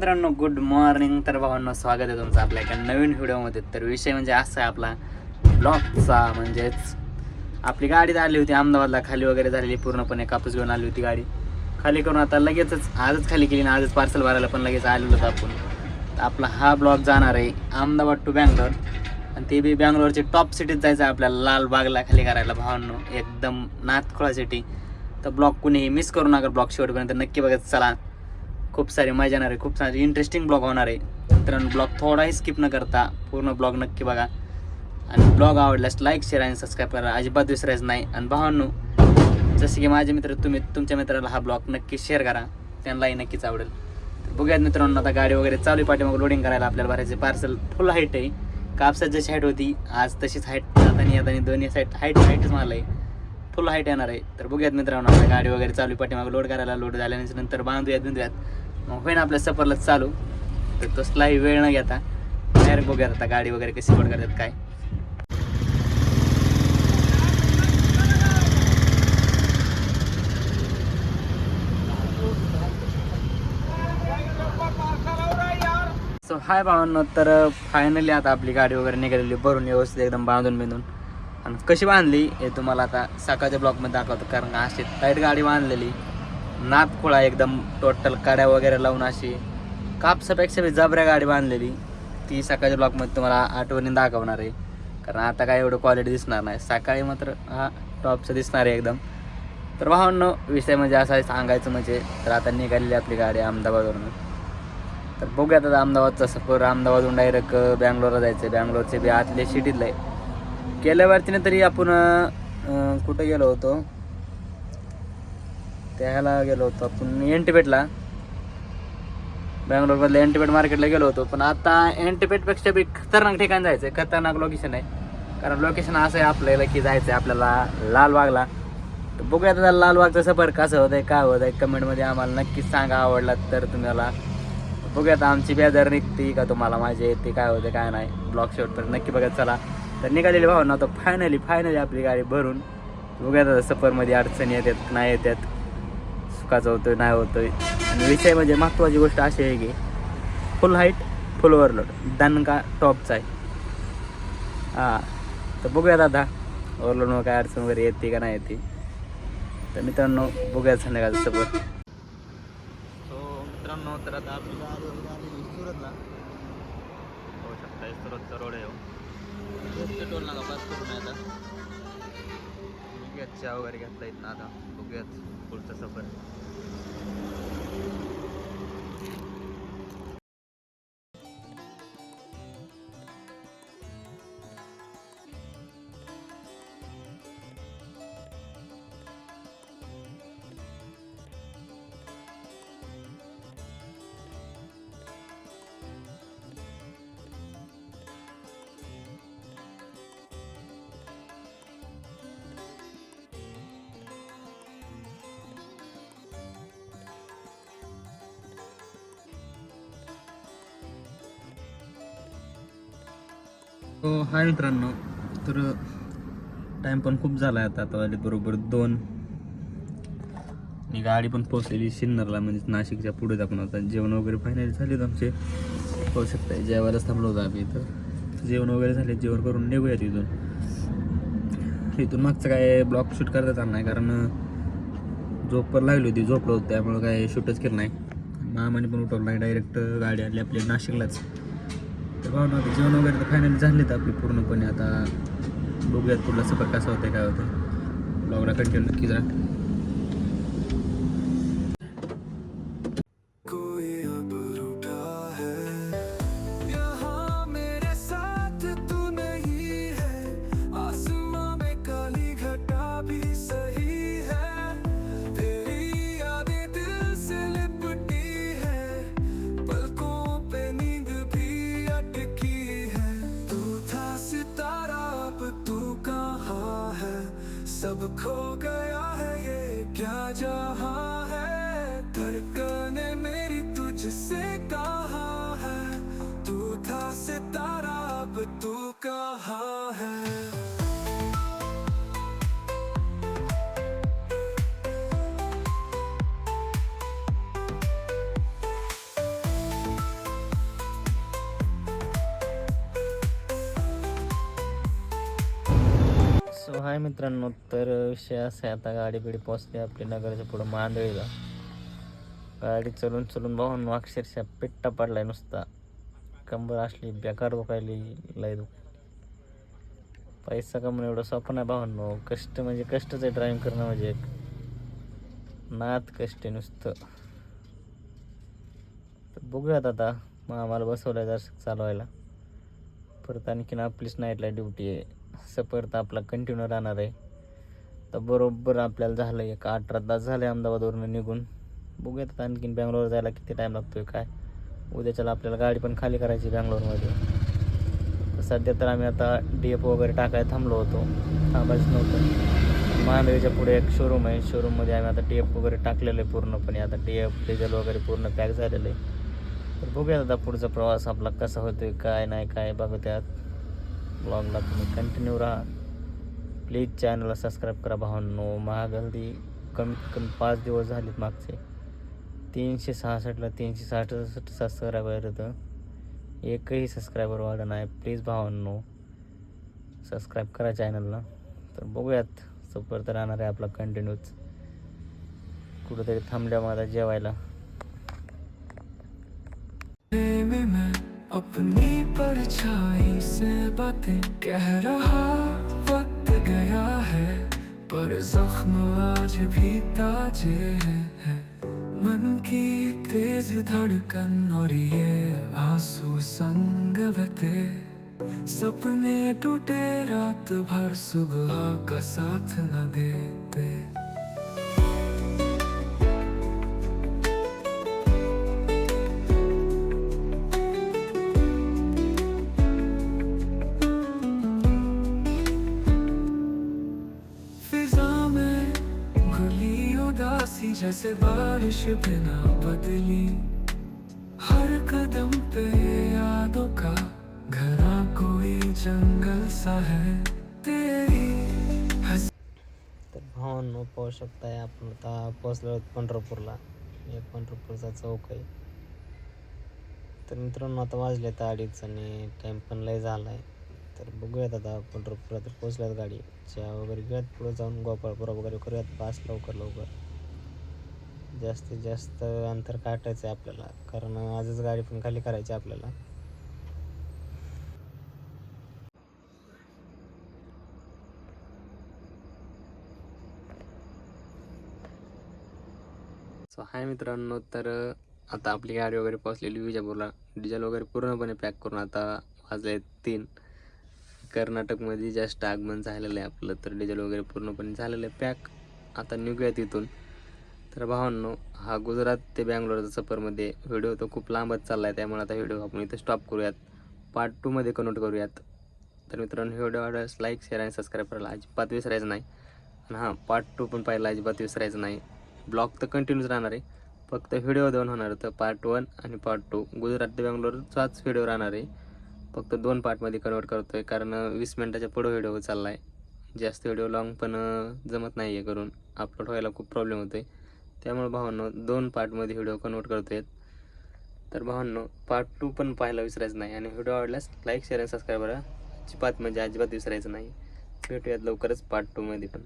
मित्रांनो good morning तर भावांना स्वागत आहे तुमचं आपल्या एका नवीन व्हिडिओमध्ये. तर विषय म्हणजे असा आहे आपला. ब्लॉकचा म्हणजेच आपली गाडी आली होती अहमदाबादला खाली वगैरे झालेली पूर्णपणे कापूस घेऊन आली होती गाडी. खाली करून आता लगेचच आजच खाली केली आणि आजच पार्सल भरायला पण लगेच आलेलो होतो आपण. तर आपला हा ब्लॉक जाणार आहे अहमदाबाद टू बँगलोर आणि ते बी बँगलोरची टॉप सिटीत जायचं आहे आपल्याला लालबागला खाली करायला भावांनो. एकदम नाथखोळा सिटी तर ब्लॉक कुणीही मिस करू नका ब्लॉक शेवटपर्यंत नक्की बघत चला. खूप सारी मजा येणार आहे. खूप सारी इंटरेस्टिंग ब्लॉग होणार आहे. मित्रांनो ब्लॉग थोडाही स्किप न करता पूर्ण ब्लॉग नक्की बघा. आणि ब्लॉग आवडल्यास लाईक शेअर आणि सबस्क्राईब करा. अजिबात विसरायचं नाही. आणि भावांनो जसे की माझे मित्र तुम्ही तुमच्या मित्राला हा ब्लॉग नक्की शेअर करा. त्यांनाही नक्कीच आवडेल. तर बघूयात मित्रांनो आता गाडी वगैरे चालू पाठी लोडिंग करायला आपल्याला भरायचे पार्सल फुल हाईट आहे. कापसात जशी हाईट होती आज तशीच हाईट जातानी येताना दोन्ही साईड हाईट हाईटच मला आहे फुल हाईट येणार आहे. तर बघूयात मित्रांनो आता गाडी वगैरे चालू पाठीमागे लोड करायला लोड झाल्यानंतर नंतर बांधूयात बिंदूयात मग होईन आपल्या सफरला चालू. तर तसलाही वेळ न घेता डायरेक्ट बघूयात आता गाडी वगैरे कशी लोड करतात काय. सो हाय भावांनो तर uh, फायनली आता आपली गाडी वगैरे निघालेली भरून व्यवस्थित एकदम बांधून बिंधून आणि कशी बांधली हे तुम्हाला आता सकाळच्या ब्लॉकमध्ये दाखवतो. कारण अशी टाईट गाडी बांधलेली. नात खोळा एकदम टोटल काड्या वगैरे लावून अशी कापसापेक्षा बी जबऱ्या गाडी बांधलेली. ती सकाळच्या ब्लॉकमध्ये तुम्हाला आठवणी दाखवणार आहे. कारण आता काय एवढं क्वालिटी दिसणार नाही. सकाळी मात्र हा टॉपचं दिसणार आहे एकदम. तर भावांनो विषय म्हणजे असा आहे सांगायचं म्हणजे तर आता निघालेली आपली गाडी अहमदाबादवरून. तर बघूयात आता अहमदाबादचा सफर अहमदाबादहून डायरेक्ट बँगलोरला जायचं आहे बँगलोरचे बी आतले सिटीतलं आहे गेल्या वरतीने तरी आपण कुठं गेलो होतो? त्याला गेलो होतो आपण एंटीपेटला बँगलोरमधल्या एंटीपेट मार्केटला गेलो होतो. पण आता एंटीपेटपेक्षा बी खतरनाक ठिकाण जायचं आहे. खतरनाक लोकेशन आहे. कारण लोकेशन असं आहे आपल्याला की जायचं आहे आपल्याला लालबागला. तर बघूया त्याला लालबागचा सफर कसं होतं आहे काय होतं आहे कमेंटमध्ये आम्हाला नक्कीच सांगा आवडला तर तुम्हाला. बघूया आता आमची बेदर निघते का तुम्हाला माझे येते काय होते काय नाही. ब्लॉक शेवटपर्यंत नक्की बघत चला. तर निघालेले भावना आता फायनली फायनली आपली गाडी भरून. बघूया सफरमध्ये अडचणी येतात नाही येतात. सुखाचं होतोय नाही होतोय. आणि विषय म्हणजे महत्त्वाची गोष्ट अशी आहे की फुल हाईट फुल ओव्हरलोड दणका टॉपचा आहे. हां तर बघूया दादा ओव्हरलोडमुळे काय अडचण वगैरे येते का नाही येते. तर मित्रांनो बघूया संध्याकाळचं सफर. सो मित्रांनो तर आता आपली गाडी सुरतला. होऊ शकता सुरतचा रोड आहे हो. टोल नाका पास करून आता. बघूयात चहा वगैरे घेतला येत ना आता. बघूयात पुढचा सफर. हाय मित्रांनो. तर टाईम पण खूप झाला आहे आता. आता वाले बरोबर दोन. आणि गाडी पण पोहोचलेली सिन्नरला म्हणजे नाशिकच्या पुढे आपण आता जेवण वगैरे फायनली झालेत आमचे. पाहू शकता जेवायलाच थांबलो होतो आम्ही इथं. जेवण वगैरे झाले जेवण करून निघूया तिथून इथून मागचं काय ब्लॉग शूट करता आलं नाही कारण झोप पण लागली होती. झोपलो होतं त्यामुळं काय शूटच केलं नाही. मामाने पण उठवलं नाही डायरेक्ट गाडी आली आपली नाशिकलाच. तर भावना आता जेवण वगैरे तर फायनली झालेत आपली पूर्णपणे. आता बघूयात पुढला सफर कसा होतं काय होतं ब्लॉगला कंटिन्यू नक्कीच राहा. तू कहा है सो हाय मित्रांनो तर विषय असा आहे आता गाडी बिडी पोचते आपली नगरच्या पुढं मांदळीला गाडी चलून चलून भाऊन अक्षरशः पिट्टा पडलाय नुसता कंबर असली बेकार दुखायली लय दुख. पैसा कमवणं एवढं सोपं नाही भावांनो. कष्ट म्हणजे कष्टच आहे ड्रायव्हिंग करणं म्हणजे एक. नात कष्ट आहे नुसतं. तर बघूयात आता. मग आम्हाला बसवलं जर चालवायला. परत आणखीन आपलीच नाईटला ड्युटी आहे. असं परत आपला कंटिन्यू राहणार आहे. तर बरोबर आपल्याला झालं एक अठरा तास झाले अहमदाबादवरून निघून. बघूयात आता आणखीन बँगलोर जायला किती टाईम लागतोय काय? उद्याच्याला आपल्याला गाडी पण खाली करायची बँगलोरमध्ये. तर सध्या तर आम्ही आता डी एफ वगैरे टाकायला थांबलो होतो. थांबायचं नव्हतं. मांडवीच्या पुढे एक शोरूम आहे. शोरूममध्ये आम्ही आता डी एफ वगैरे टाकलेलं आहे पूर्णपणे. आता डी एफ डिझेल वगैरे पूर्ण पॅक झालेलं आहे. तर बघूया आता पुढचा प्रवास आपला कसा होतोय काय नाही काय बघू त्यात ब्लॉगला तुम्ही कंटिन्यू राहा. प्लीज चॅनलला सबस्क्राईब करा भावांनो. महागल्दी कमीत कमी पाच दिवस झालेत मागचे. तीनशे सहासष्टला तीनशे सहासष्ट सबस्क्रायबर होतं एकही सबस्क्रायबर वाढ नाही. प्लीज भावांनो सबस्क्राईब करा चॅनलला तर बघूयात सपोर तर राहणार आहे आपला कंटिन्यूच कुठंतरी थांबल्या मला जेवायला. अपनी परछाई से बातें कह रहा वक्त गया है पर जख्म आज भी ताजे हैं। मन की तेज धड़कन और ये आँसू संग बहते। सपने टूटे रात भर सुबह का साथ न देते। जैसे बारिश बिना बदली। हर कदम पे यादों का घरा कोई जंगल सा है तेरी तर हो भावांनो पाहू शकताय आपण आता पोचलो पंढरपूरला. हे पंढरपूरचा चौक आहे. तर मित्रांनो आता वाजले तर अडीच आणि टाईम पण लय झाला आहे तर बघूयात आता पंढरपुरात पोचल्यात गाडी. चहा वगैरे घेऊयात पुढे जाऊन गोपाळपुरा वगैरे करूयात. पास लवकर लवकर. जास्तीत जास्त अंतर काटायचं आहे आपल्याला. कारण आजच गाडी पण खाली करायची आहे आपल्याला. सो हाय मित्रांनो तर आता आपली गाडी वगैरे पोहोचलेली विजापूरला. डिझेल वगैरे पूर्णपणे पॅक करून आता वाजले तीन. कर्नाटकमध्ये जास्त आगमन झालेलं आहे आपलं तर डिझेल वगैरे पूर्णपणे झालेलं आहे पॅक. आता निघूया तिथून तर भावांनो हा गुजरात ते बँगलोरचा सफरमध्ये व्हिडिओ तो खूप लांबच चालला आहे त्यामुळे आता व्हिडिओ आपण इथं स्टॉप करूयात. पार्ट टूमध्ये कन्वर्ट करूयात. तर मित्रांनो व्हिडिओ आवडल्यास लाईक शेअर आणि सबस्क्राईब करायला अजिबात विसरायचं नाही. आणि हां पार्ट टू पण पाहिला अजिबात विसरायचं नाही. ब्लॉग तर कंटिन्यूच राहणार आहे. फक्त व्हिडिओ दोन होणार तर पार्ट वन आणि पार्ट टू गुजरात ते बँगलोरचाच व्हिडिओ राहणार आहे. फक्त दोन पार्टमध्ये कन्वर्ट करतो आहे कारण वीस मिनटाच्या पुढं व्हिडिओ चालला आहे जास्त व्हिडिओ लॉंग पण जमत नाही आहे करून. अपलोड व्हायला खूप प्रॉब्लेम होतो आहे त्यामुळे भावांनो दोन पार्टमध्ये व्हिडिओ कन्वर्ट करतो आहेत तर भावांनो पार्ट टू पण पाहायला विसरायचं नाही. आणि व्हिडिओ आवडल्यास लाईक शेअर आणि सबस्क्राईब करा. अजिबात म्हणजे अजिबात विसरायचं नाही. भेटूयात लवकरच पार्ट टूमध्ये पण.